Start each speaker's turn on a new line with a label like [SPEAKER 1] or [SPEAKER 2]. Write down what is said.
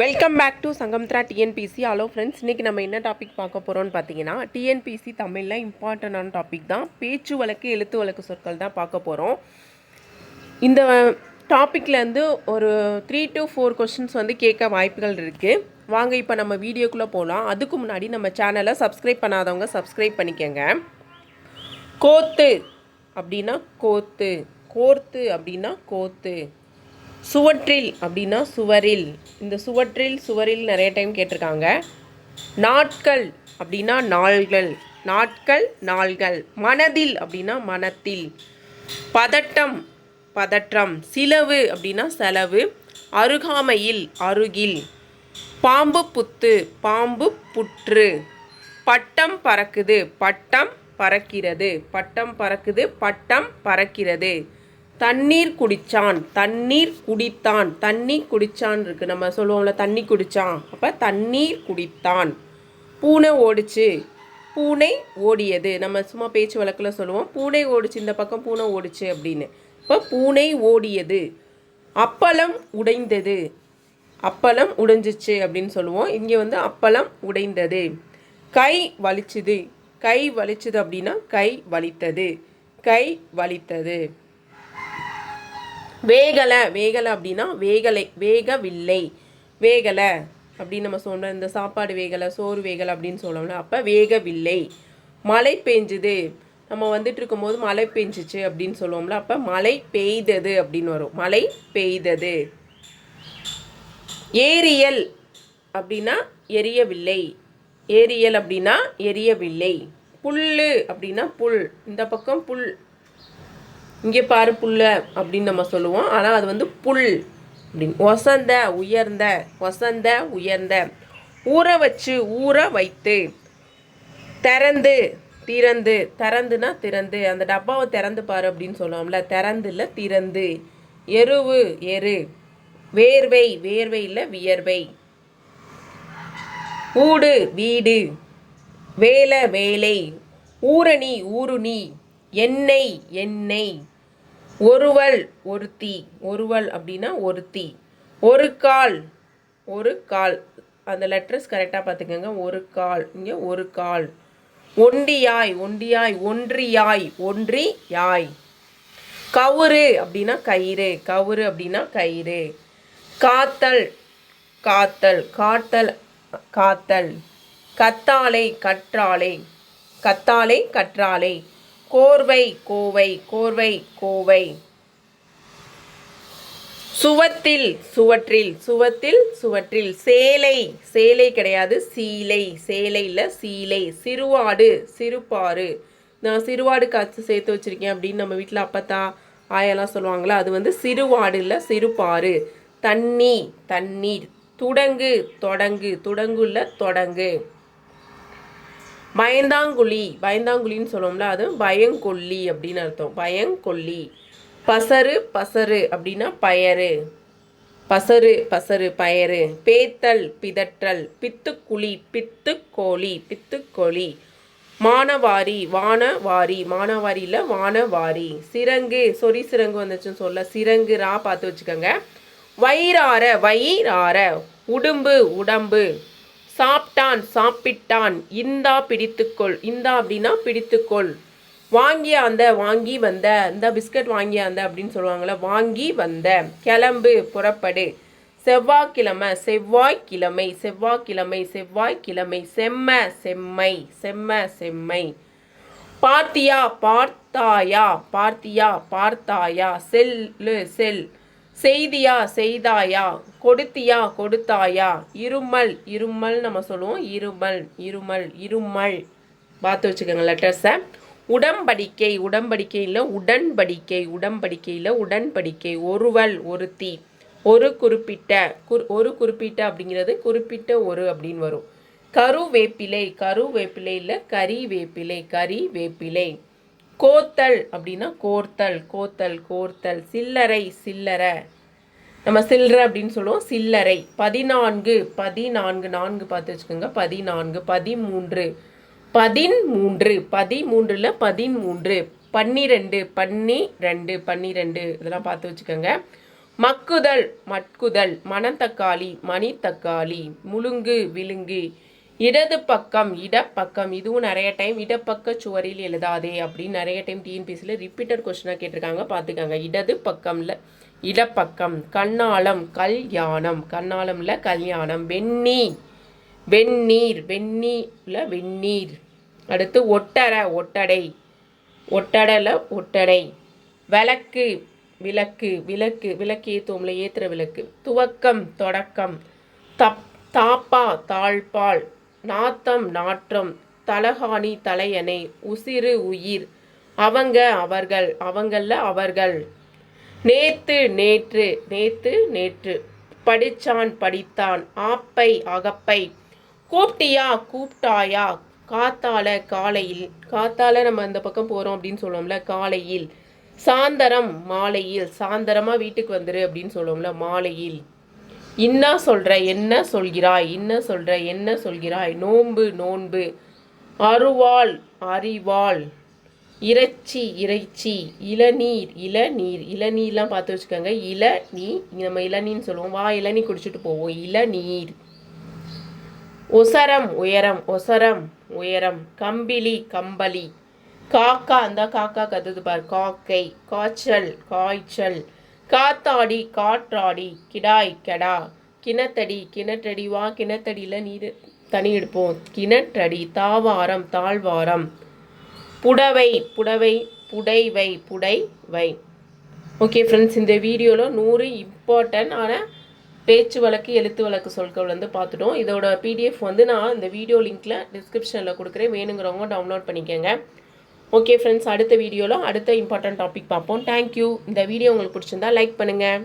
[SPEAKER 1] Welcome back to Sangamithra TNPSC hello friends இன்றைக்கி நம்ம என்ன டாபிக் பார்க்க போகிறோம்னு பார்த்தீங்கன்னா டிஎன்பிசி தமிழில் இம்பார்ட்டண்டான டாபிக் தான். பேச்சு வழக்கு எழுத்து வழக்கு சொற்கள் தான் பார்க்க போகிறோம் இந்த டாப்பிக்லேருந்து ஒரு த்ரீ டு ஃபோர் கொஷின்ஸ் வந்து கேட்க வாய்ப்புகள் இருக்குது வாங்க இப்போ நம்ம வீடியோக்குள்ளே போகலாம் அதுக்கு முன்னாடி நம்ம சேனலை சப்ஸ்கிரைப் பண்ணாதவங்க சப்ஸ்கிரைப் பண்ணிக்கோங்க. கோத்து அப்படின்னா கோத்து. கோர்த்து அப்படின்னா கோத்து. சுவற்றில் அப்படின்னா சுவரில். இந்த சுவற்றில் சுவரில் நிறைய டைம் கேட்டிருக்காங்க. நாட்கள் அப்படின்னா நாள்கள். நாட்கள் நாள்கள். மனதில் அப்படின்னா மனத்தில். பதட்டம் பதற்றம். சிலவு அப்படின்னா செலவு. அருகாமையில் அருகில். பாம்பு புத்து பாம்பு புற்று. பட்டம் பறக்குது பட்டம் பறக்கிறது. பட்டம் பறக்குது பட்டம் பறக்கிறது. தண்ணீர் குடித்தான் தண்ணீர் குடித்தான். தண்ணி குடித்தான் இருக்கு. நம்ம சொல்லுவோம்ல தண்ணி குடித்தான் அப்போ தண்ணீர் குடித்தான். பூனை ஓடிச்சு. பூனை ஓடியது. நம்ம சும்மா பேச்சு வழக்கில் சொல்லுவோம். பூனை ஓடிச்சு. இந்த பக்கம் பூனை ஓடிச்சு அப்படின்னு. இப்போ பூனை ஓடியது. அப்பளம் உடைந்தது. அப்பளம் உடைஞ்சிச்சு அப்படின்னு சொல்லுவோம். இங்கே வந்து அப்பளம் உடைந்தது. கை வலிச்சுது. கை வலிச்சுது அப்படின்னா கை வலித்தது. கை வலித்தது. வேகலை வேகலை அப்படின்னா வேகலை வேகவில்லை. வேகலை அப்படின்னு நம்ம சொல்கிறோம் இந்த சாப்பாடு வேகலை சோறு வேகலை அப்படின்னு சொல்லோம்னா அப்போ வேகவில்லை. மழை பெஞ்சுது நம்ம வந்துட்டு இருக்கும்போது மழை பெஞ்சிச்சு அப்படின்னு சொல்லுவோம்ல அப்போ மழை பெய்தது அப்படின்னு வரும். மழை பெய்தது. ஏரியல் அப்படின்னா எரியவில்லை. ஏரியல் அப்படின்னா எரியவில்லை. புல் அப்படின்னா புல். இந்த பக்கம் புல். இங்கே பாரு புல்ல அப்படின்னு நம்ம சொல்லுவோம். ஆனால் அது வந்து புல் அப்படின்னு. ஒசந்த உயர்ந்த ஒசந்த உயர்ந்த. ஊற வச்சு ஊற வைத்து. திறந்து திறந்து. திறந்துனா திறந்து. அந்த டப்பாவை திறந்து பாரு அப்படின்னு சொல்லுவோம்ல. திறந்து இல்லை திறந்து. எருவு எரு. வேர்வை வேர்வை இல்லை வியர்வை. ஊடு வீடு. வேலை வேலை. ஊரணி ஊருணி. எண்ணெய் எண்ணெய். ஒருவள் ஒருத்தி ஒருவள் அப்படின்னா ஒருத்தி ஒரு கால். ஒரு கால். அந்த லெட்டர்ஸ் கரெக்டாக பார்த்துக்கோங்க. ஒரு கால். இங்கே ஒரு கால். ஒண்டியாய் ஒண்டியாய் ஒன்றியாய் ஒன்றி யாய் கவுரு அப்படின்னா கயிறு. கவுரு அப்படின்னா கயிறு. காத்தல். காத்தல். காத்தல் காத்தல். கத்தாழை கற்றாழை. கத்தாழை கற்றாழை. கோர்வை கோவை கோர்வை கோவை. சுவத்தில் சுவற்றில் சுவத்தில் சுவற்றில். சேலை சேலை கிடையாது. சீலை சேலையில் சீலை. சிறுவாடு சிறுபாறு. நான் சிறுவாடு காய்ச்சி சேர்த்து வச்சுருக்கேன் அப்படின்னு நம்ம வீட்டில் அப்பத்தா ஆயெல்லாம் சொல்லுவாங்களா அது வந்து சிறுவாடு இல்லை சிறுபாறு. தண்ணி தண்ணீர். துடங்கு தொடங்கு. துடங்குள்ள தொடங்கு. பயந்தாங்குழி பயந்தாங்குழின்னு சொல்லுவோம்ல அது பயங்கொல்லி அப்படின்னு அர்த்தம். பயங்கொல்லி. பசரு பசரு அப்படின்னா பயரு பசரு பசரு பயரு பேத்தல் பிதற்றல். பித்துக்குழி பித்துக்கோழி பித்துக்கோழி. மானவாரி வானவாரி. மானவாரியில் வானவாரி. சிரங்கு சொறி சிரங்கு வந்துச்சுன்னு சொல்ல சிரங்கு ரா பார்த்து வச்சுக்கோங்க. வயிறார வயிறார. உடும்பு உடம்பு. சாப்பிட்டான் சாப்பிட்டான். இந்தா பிடித்துக்கொள் இந்தா அப்படின்னா பிடித்துக்கொள். வாங்கி அந்த வாங்கி வந்த இந்த பிஸ்கட் வாங்கி அந்த அப்படின்னு சொல்லுவாங்கள்ல வாங்கி வந்த கிளம்பு புறப்படு. செவ்வாய்க்கிழமை செவ்வாய்க்கிழமை செவ்வாய்க்கிழமை செவ்வாய்க்கிழமை செம்ம செம்மை செம்ம செம்மை. பார்த்தியா பார்த்தாயா பார்த்தியா பார்த்தாயா செல்லு செல். செய்தியா செய்தாயா? கொடுத்தியா கொடுத்தாயா? இருமல் இருமல் நம்ம சொல்லுவோம். இருமல் இருமல் இருமல். பார்த்து வச்சுக்கோங்க லெட்டர்ஸை உடம்படிக்கை உடம்படிக்கையில் உடன்படிக்கை உடம்படிக்கையில் உடன்படிக்கை. ஒருவல் ஒருத்தி. ஒரு குறிப்பிட்ட குர் ஒரு குறிப்பிட்ட அப்படிங்கிறது குறிப்பிட்ட ஒரு அப்படின்னு வரும். கருவேப்பிலை கருவேப்பிலையில் கறி வேப்பிலை கறி வேப்பிலை கோத்தல் அப்படின்னா கோர்த்தல் கோத்தல் கோர்த்தல் சில்லறை சில்லறை. நம்ம சில்லறை அப்படின்னு சொல்லுவோம் சில்லறை. பதினான்கு பதினான்கு நான்கு பார்த்து வச்சுக்கோங்க. பதினான்கு பதிமூன்று பதிமூன்று பதிமூன்றில் பதிமூன்று பன்னிரெண்டு பன்னி ரெண்டு பன்னிரெண்டு. இதெல்லாம் பார்த்து வச்சுக்கோங்க. மக்குதல் மட்குதல் மணத்தக்காளி மணித்தக்காளி முழுங்கு விழுங்கு இடது பக்கம் இடப்பக்கம் இதுவும் நிறைய டைம் இடப்பக்க சுவரில் எழுதாதே அப்படின்னு நிறைய டைம் டிஎன்பிசியில் ரிப்பீட்டட் கொஸ்டினாக கேட்டிருக்காங்க. பார்த்துக்காங்க. இடது பக்கம்ல இடப்பக்கம் கண்ணாலம் கல்யாணம். கண்ணாலம்ல கல்யாணம். வெண்ணி வெந்நீர் வெந்நீர்ல வெந்நீர். அடுத்து ஒட்டடை ஒட்டடை. ஒட்டடல ஒட்டடை. விளக்கு விளக்கு விளக்கு. விளக்கு ஏற்றுவோம்ல ஏற்றுற விளக்கு. துவக்கம் தொடக்கம். தப் தாப்பா தாழ்பால் நாத்தம் நாற்றம் தலகாணி தலையணை உசிறு உயிர். அவங்க அவர்கள் அவங்கள அவர்கள். நேத்து நேற்று நேத்து நேற்று. படிச்சான் படித்தான். ஆப்பை அகப்பை. கூப்பிட்டியா கூப்பிட்டாயா காத்தால காலையில். காத்தால நம்ம அந்த பக்கம் போறோம் அப்படின்னு சொல்லுவோம்ல காலையில். சாந்தரம் மாலையில். சாந்தரமா வீட்டுக்கு வந்துரு அப்படின்னு சொல்லுவோம்ல மாலையில். என்ன சொல்கிற என்ன சொல்கிறாய் என்ன சொல்கிற என்ன சொல்கிறாய்? நோன்பு நோன்பு. அருவாள் அறிவாள். இறைச்சி இறைச்சி. இளநீர் இளநீர். இளநீர்லாம் பார்த்து வச்சுக்கோங்க. இளநீ நம்ம இளநீர்னு சொல்லுவோம். வா இளநீ குடிச்சிட்டு போவோம். இளநீர். ஒசரம் உயரம். ஒசரம் உயரம். கம்பிலி கம்பளி. காக்கா அந்த காக்கா கத்துது பார். காக்கை. காய்ச்சல் காய்ச்சல். காத்தாடி காற்றாடி கிடாய் கெடா. கிணத்தடி கிணற்றடி வா கிணத்தடியில் நீர் தனி எடுப்போம். கிணற்றடி தாவாரம் தாழ்வாரம். புடவை புடவை புடைவை புடைவை. ஓகே ஃப்ரெண்ட்ஸ் இந்த வீடியோவில் நூறு இம்பார்ட்டன்ட் ஆன பேச்சு வழக்கு எழுத்து வழக்கு சொற்கள் வந்து பார்த்துட்டோம். இதோட பிடிஎஃப் வந்து நான் இந்த வீடியோ லிங்க்கில் டிஸ்கிரிப்ஷனில் கொடுக்குறேன். வேணுங்கிறவங்க டவுன்லோட் பண்ணிக்கோங்க. ஓகே ஃப்ரெண்ட்ஸ் அடுத்த வீடியோவில் அடுத்த இம்பார்ட்டன்ட் டாபிக் பார்ப்போம். தேங்க்யூ இந்த வீடியோ உங்களுக்கு பிடிச்சிருந்தா லைக் பண்ணுங்கள்